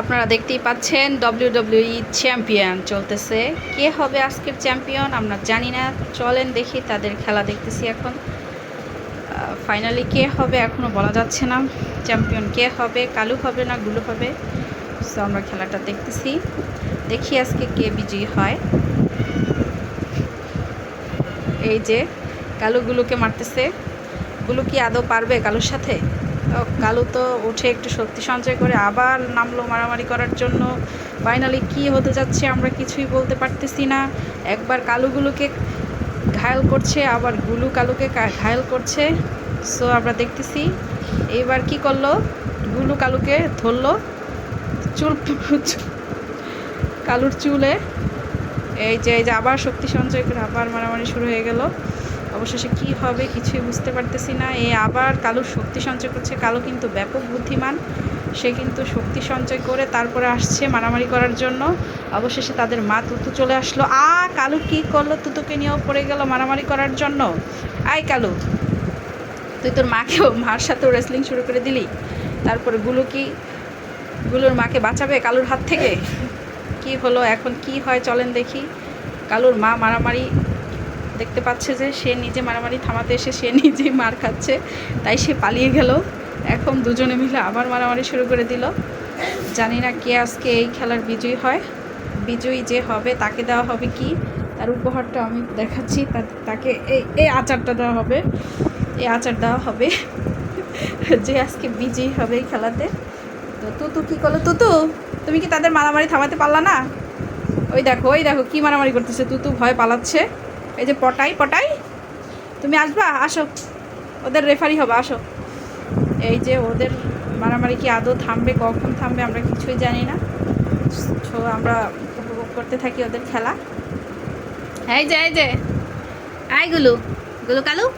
আপনারা দেখতেই পাচ্ছেন ডব্লিউ ডব্লিউডব্লিউই চ্যাম্পিয়ন চলতেছে। কে হবে আজকের চ্যাম্পিয়ন আমরা জানি না। চলেন দেখি তাদের খেলা দেখতেছি এখন। ফাইনালি কে হবে এখনও বলা যাচ্ছে না। চ্যাম্পিয়ন কে হবে, কালু হবে না গুলু হবে? সো আমরা খেলাটা দেখতেছি। দেখি আজকে কে বিজয়ী হয়। এই যে, কালু কালুগুলোকে মারতেছে। গুলো কি আদৌ পারবে কালুর সাথে? কালু তো উঠে একটু শক্তি সঞ্চয় করে আবার নামলো মারামারি করার জন্য। ফাইনালি কি হতে যাচ্ছে আমরা কিছুই বলতে পারতেছি না। একবার কালুগুলোকে ঘায়ল করছে, আবার গুলু কালুকে ঘায়ল করছে। সো আমরা দেখতেছি, এইবার কি করল? গুলু কালুকে ধরলো চুল কালুর চুলে। এই যে এই যে আবার শক্তি সঞ্চয় করে আবার মারামারি শুরু হয়ে গেল। অবশেষে কি হবে কিছুই বুঝতে পারতেছি না। এ আবার কালু শক্তি সঞ্চয় করছে। কালো কিন্তু ব্যাপক বুদ্ধিমান। সে কিন্তু শক্তি সঞ্চয় করে তারপরে আসছে মারামারি করার জন্য। অবশেষে তাদের মা তুতু চলে আসলো। আ, কালু কি করল? তুতুকে নিয়েও পড়ে গেল মারামারি করার জন্য। আই কালু, তুই তোর মাকেও মার সাথেও রেসলিং শুরু করে দিলি। তারপরে গুলু কি, গুলোর মাকে বাঁচাবে কালুর হাত থেকে? কি হলো? এখন কি হয়? চলেন দেখি। কালুর মা মারামারি দেখতে পাচ্ছে যে সে নিজে মারামারি থামাতে এসে সে নিজেই মার খাচ্ছে, তাই সে পালিয়ে গেল। এখন দুজনে মিলে আবার মারামারি শুরু করে দিল। জানি না কে আজকে এই খেলার বিজয়ী হয়। বিজয়ী যে হবে, তাকে দেওয়া হবে কি? তার উপহারটা আমি দেখাচ্ছি। তাকে এই এই আচারটা দেওয়া হবে। এই আচার দেওয়া হবে। যে আজকে বিজয়ী হবে এই খেলাতে। তো তুতু কী করল? তুতু, তুমি কি তাদের মারামারি থামাতে পারলা না? ওই দেখো ওই দেখো কি মারামারি করতেছে। তুতু ভয় পালাচ্ছে। এই যে পটাই পটাই। তুমি আসবা? আসো। ওদের রেফারি হবে, আসো। এই যে ওদের মারামারি কি আদৌ থামবে, কখন থামবে আমরা কিছুই জানি না। তো আমরা উপভোগ করতে থাকি ওদের খেলা। এই যে এই যে। আই গুলু। গুলু কালু।